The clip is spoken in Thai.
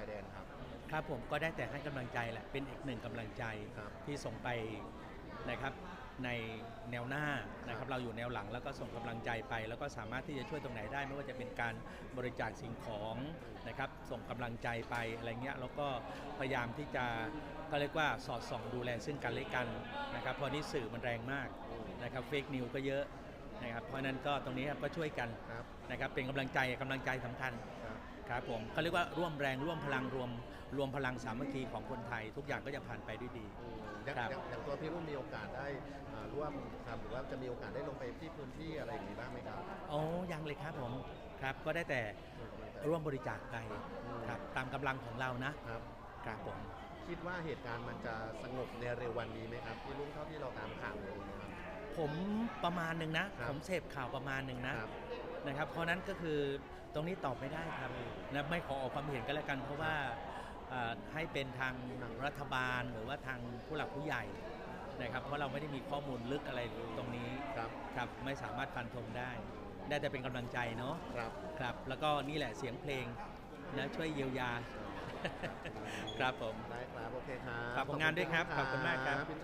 ายแดนครับ ครับผมก็ได้แต่ให้กำลังใจแหละเป็นอีกหนึ่งกำลังใจครับที่ส่งไปนะครับในแนวหน้านะครับ เราอยู่แนวหลังแล้วก็ส่งกำลังใจไป แล้วก็สามารถที่จะช่วยตรงไหนได้ ไม่ว่าจะเป็นการบริจาคสิ่งของนะครับ ส่งกำลังใจไปอะไรเงี้ยแล้วก็พยายามที่จะก็เรียกว่าสอดส่องดูแลซึ่งกันและกันนะครับเพราะนี้สื่อมันแรงมากนะครับเฟกนิวก็เยอะนะครับเพราะฉะนั้นก็ตรงนี้ครับก็ช่วยกันครับนะครับเป็นกำลังใจกำลังใจสำคัญ ครับครับผมเขาเรียกว่าร่วมแรงร่วมพลังรวม รวมพลังสามัคคีของคนไทย ทุกอย่างก็จะผ่านไปด้วยดีอืมอย่างครับ อย่างอย่างตัวพี่รุ่นมีโอกาสได้อ่าร่วมทำหรือว่าจะมีโอกาสได้ลงไปที่พื้นที่อะไรอย่างนี้บ้างไหมครับโอ้ยังเลยครับผมครับก็ได้แต่ร่วมบริจาคไปครับตามกำลังของเรานะครับ ครับผม คิดว่าเหตุการณ์มันจะสงบในเร็ววันนี้ไหมครับพี่รุ่งเท่าที่เราตามข่าวเลยนะครับ ผมประมาณหนึ่งนะ ครับผมเสพข่าวประมาณหนึ่งนะครับ นะครับ เพราะนั้นก็คือตรงนี้ตอบไม่ได้ครับนะไม่ขอออกความเห็นก็แล้วกัน เพราะว่าเอ่อให้เป็นทางรัฐบาลหรือว่าทางผู้หลักผู้ใหญ่นะครับ เพราะเราไม่ได้มีข้อมูลลึกอะไรตรงนี้ครับครับไม่สามารถฟันธงได้ ได้แต่เป็นกำลังใจเนาะครับครับ แล้วก็นี่แหละเสียงเพลงนะช่วยเยียวยา ครับผมได้ครับโอเคครับฝากผลงานด้วยครับขอบคุณมากครับพี่